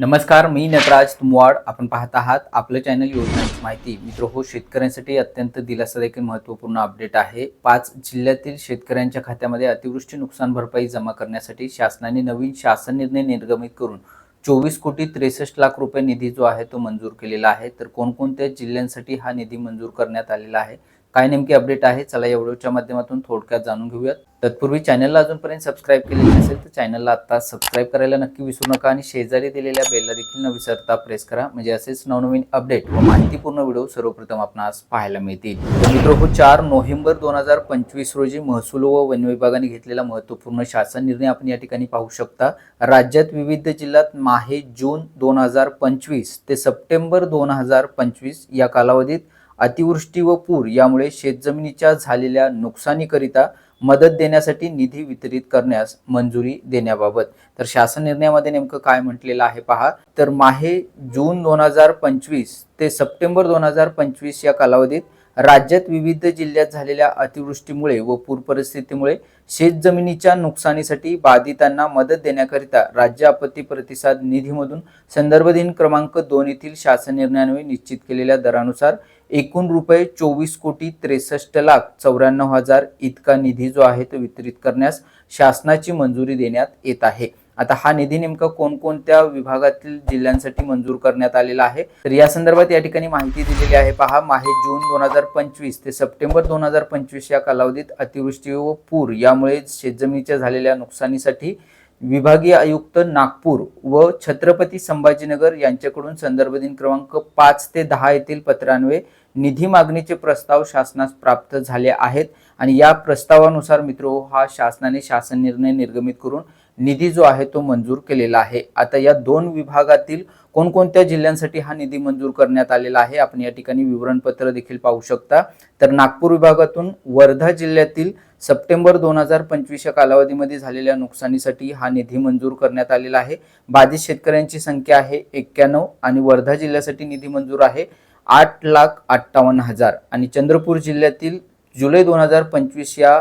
नमस्कार मी नटराज तुमवाड. आपण पाहत आहात आपलं चॅनल योजनांची माहिती. मित्र हो शेतकऱ्यांसाठी अत्यंत दिलासादायक देखील महत्त्वपूर्ण अपडेट आहे. पाच जिल्ह्यातील शेतकऱ्यांच्या खात्यामध्ये अतिवृष्टी नुकसान भरपाई जमा करण्यासाठी शासनाने नवीन शासन निर्णय निर्गमित करून चोवीस कोटी त्रेसष्ट लाख रुपये निधी जो आहे तो मंजूर केलेला आहे. तर कोणकोणत्या जिल्ह्यांसाठी हा निधी मंजूर करण्यात आलेला आहे? काय नेमकी अपडेट आहे चला या व्हिडिओच्या माध्यमातून थोडक्यात जाणून घेऊयात. तत्पूर्वी चॅनलला अजूनपर्यंत सबस्क्राईब केलेली नसेल तर चॅनलला आता सबस्क्राईब करायला नक्की विसरू नका आणि शेजारी दिलेल्या बेलला देखील न विसरता प्रेस करा. म्हणजे असेच नवनवीन अपडेट व माहितीपूर्ण व्हिडिओ सर्वप्रथम आपणास पाहायला मिळतील. तर हो चार नोव्हेंबर दोन हजार पंचवीस रोजी महसूल व वन विभागाने घेतलेला महत्त्वपूर्ण शासन निर्णय आपण या ठिकाणी पाहू शकता. राज्यात विविध जिल्ह्यात माहे जून दोन हजार पंचवीस ते सप्टेंबर दोन हजार पंचवीस या कालावधीत अतिवृष्टी व पूर यामुळे शेतजमिनीच्या झालेल्या नुकसानीकरिता मदत देण्यासाठी निधी वितरित करण्यास मंजुरी देण्याबाबत. तर शासन निर्णयामध्ये नेमकं काय म्हटलेलं आहे पहा. तर माहे जून दोन हजार पंचवीस ते सप्टेंबर दोन हजार पंचवीस या कालावधीत राज्यात विविध जिल्ह्यात झालेल्या अतिवृष्टीमुळे व पूर परिस्थितीमुळे शेतजमिनीच्या नुकसानीसाठी बाधितांना मदत देण्याकरिता राज्य आपत्ती प्रतिसाद निधीमधून संदर्भ दिन क्रमांक दोन येथील शासन निर्णयान्वये निश्चित केलेल्या दरानुसार एकूण रुपये चोवीस कोटी त्रेसष्ट लाख चौऱ्याण्णव हजार इतका निधी जो आहे तो वितरित करण्यास शासनाची मंजुरी देण्यात येत आहे. आता हा निधी नेमका कोणकोणत्या विभागातील जिल्ह्यांसाठी मंजूर करण्यात आलेला आहे? तर या संदर्भात या ठिकाणी माहिती दिलेली आहे. पहा माहे जून दोन हजार पंचवीस ते सप्टेंबर दोन हजार पंचवीस या कालावधीत अतिवृष्टी व पूर यामुळे शेतजमिनीच्या झालेल्या नुकसानीसाठी विभागीय आयुक्त नागपूर व छत्रपती संभाजीनगर यांच्याकडून संदर्भ दिन क्रमांक पाच ते दहा येथील पत्रान्वये निधी मागणीचे प्रस्ताव शासनास प्राप्त झाले आहेत. आणि या प्रस्तावानुसार मित्रो हा शासनाने शासन निर्णय निर्गमित करून निधी जो आहे तो मंजूर केलेला आहे. आता या दोन विभागातील कोणकोणत्या जिल्ह्यांसाठी हा निधी मंजूर करण्यात आलेला आहे आपण या ठिकाणी विवरणपत्र देखील पाहू शकता. तर नागपूर विभागातून वर्धा जिल्ह्यातील सप्टेंबर दोन हजार पंचवीस या कालावधीमध्ये झालेल्या नुकसानीसाठी हा निधी मंजूर करण्यात आलेला आहे. बाधित शेतकऱ्यांची संख्या आहे एक्क्याण्णव आणि वर्धा जिल्ह्यासाठी निधी मंजूर आहे. आठ लाख अठ्ठावन्न हजार आणि चंद्रपूर जिल्ह्यातील जुलै दोन हजार पंचवीस या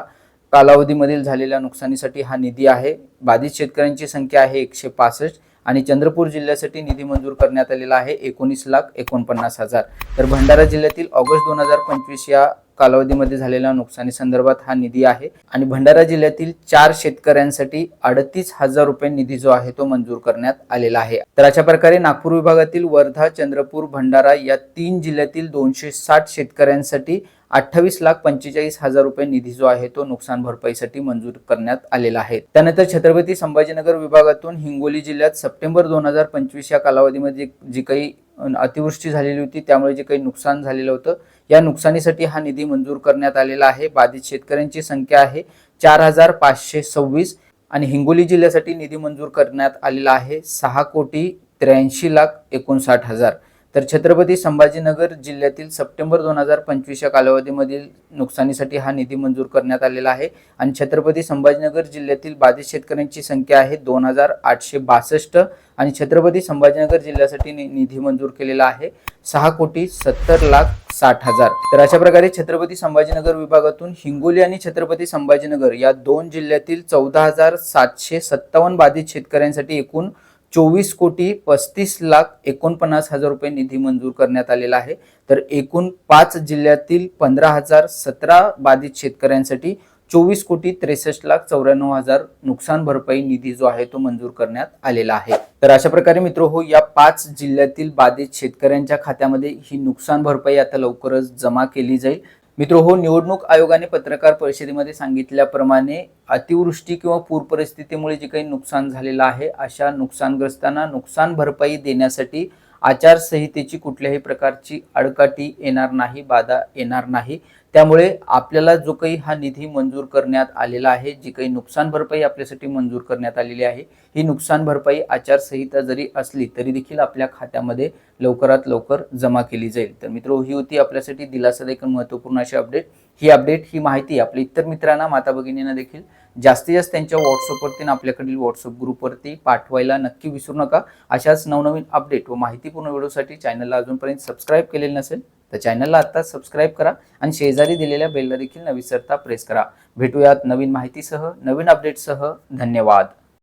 कालावधीमधील झालेल्या नुकसानीसाठी हा निधी आहे. बाधित शेतकऱ्यांची संख्या आहे एकशे पासष्ट आणि चंद्रपूर जिल्ह्यासाठी निधी मंजूर करण्यात आलेला आहे एकोणीस लाख एकोणपन्नास हजार. तर भंडारा जिल्ह्यातील ऑगस्ट दोन हजार पंचवीस या कालावधीमध्ये झालेल्या नुकसानी संदर्भात हा निधी आहे. आणि भंडारा जिल्ह्यातील चार शेतकऱ्यांसाठी अडतीस हजार रुपये निधी जो आहे तो मंजूर करण्यात आलेला आहे. तर अशा प्रकारे नागपूर विभागातील वर्धा चंद्रपूर भंडारा या तीन जिल्ह्यातील दोनशे साठ शेतकऱ्यांसाठी अठ्ठावीस लाख पंचेचाळीस हजार रुपये निधी जो आहे तो नुकसान भरपाईसाठी मंजूर करण्यात आलेला आहे. त्यानंतर छत्रपती संभाजीनगर विभागातून हिंगोली जिल्ह्यात सप्टेंबर दोन हजार पंचवीस या कालावधीमध्ये जी काही अतिवृष्टी झालेली होती त्यामुळे जे काही नुकसान झालेलं होतं या नुकसानीसाठी हा निधी मंजूर करण्यात आलेला आहे. बाधित शेतकऱ्यांची संख्या आहे चार हजार पाचशे सव्वीस आणि हिंगोली जिल्ह्यासाठी निधी मंजूर करण्यात आलेला आहे सहा कोटी त्र्याऐंशी लाख एकोणसाठ हजार. तर छत्रपती संभाजीनगर जिल्ह्यातील सप्टेंबर दोन हजार पंचवीस या कालावधीमधील नुकसानीसाठी हा निधी मंजूर करण्यात आलेला आहे. आणि छत्रपती संभाजीनगर जिल्ह्यातील बाधित शेतकऱ्यांची संख्या आहे दोन हजार आठशे बासष्ट. आणि छत्रपती संभाजीनगर जिल्ह्यासाठी नि- निधी मंजूर केलेला आहे सहा कोटी सत्तर लाख साठ हजार. तर अशा प्रकारे छत्रपती संभाजीनगर विभागातून हिंगोली आणि छत्रपती संभाजीनगर या दोन जिल्ह्यातील चौदा हजार सातशे सत्तावन्न बाधित शेतकऱ्यांसाठी एकूण चोवीस कोटी पस्तीस लाख एकोणपन्नास हजार रुपये निधी मंजूर करण्यात आलेला आहे. तर एकूण पाच जिल्ह्यातील पंधरा हजार सतरा बाधित शेतकऱ्यांसाठी चोवीस कोटी त्रेसष्ट लाख चौऱ्याण्णव हजार नुकसान भरपाई निधी जो आहे तो मंजूर करण्यात आलेला आहे. तर अशा प्रकारे मित्र हो या पाच जिल्ह्यातील बाधित शेतकऱ्यांच्या खात्यामध्ये ही नुकसान भरपाई आता लवकरच जमा केली जाईल. मित्र हो निवडणूक आयोगाने पत्रकार परिषदेमध्ये सांगितल्याप्रमाणे अतिवृष्टी किंवा पूर परिस्थितीमुळे जे काही नुकसान झालेलं आहे अशा नुकसानग्रस्तांना नुकसान भरपाई देण्यासाठी आचारसंहितेची कुठल्याही प्रकारची अडकाटी येणार नाही बाधा येणार नाही. त्यामुळे आपल्याला जो काही हा निधी मंजूर करण्यात आलेला आहे जी काही नुकसान भरपाई आपल्यासाठी मंजूर करण्यात आलेली आहे ही नुकसान भरपाई आचारसंहिता जरी असली तरी देखील आपल्या खात्यामध्ये लवकरात लवकर जमा केली जाईल. तर मित्र ही होती आपल्यासाठी दिलासादायक आणि महत्त्वपूर्ण अशी अपडेट ही अपडेट ही माहिती आपल्या इतर मित्रांना माता भगिनींना देखील जास्तीत जास्त त्यांच्या व्हॉट्सअपवरती आपल्याकडील व्हॉट्सअप ग्रुपवरती पाठवायला नक्की विसरू नका. अशाच नवनवीन अपडेट व माहितीपूर्ण व्हिडिओसाठी चॅनलला अजूनपर्यंत सबस्क्राईब केलेलं नसेल तर चॅनलला आत्ताच सबस्क्राईब करा आणि शेजारी दिलेल्या बेलला देखील न विसरता प्रेस करा. भेटूयात नवीन माहितीसह नवीन अपडेटसह धन्यवाद.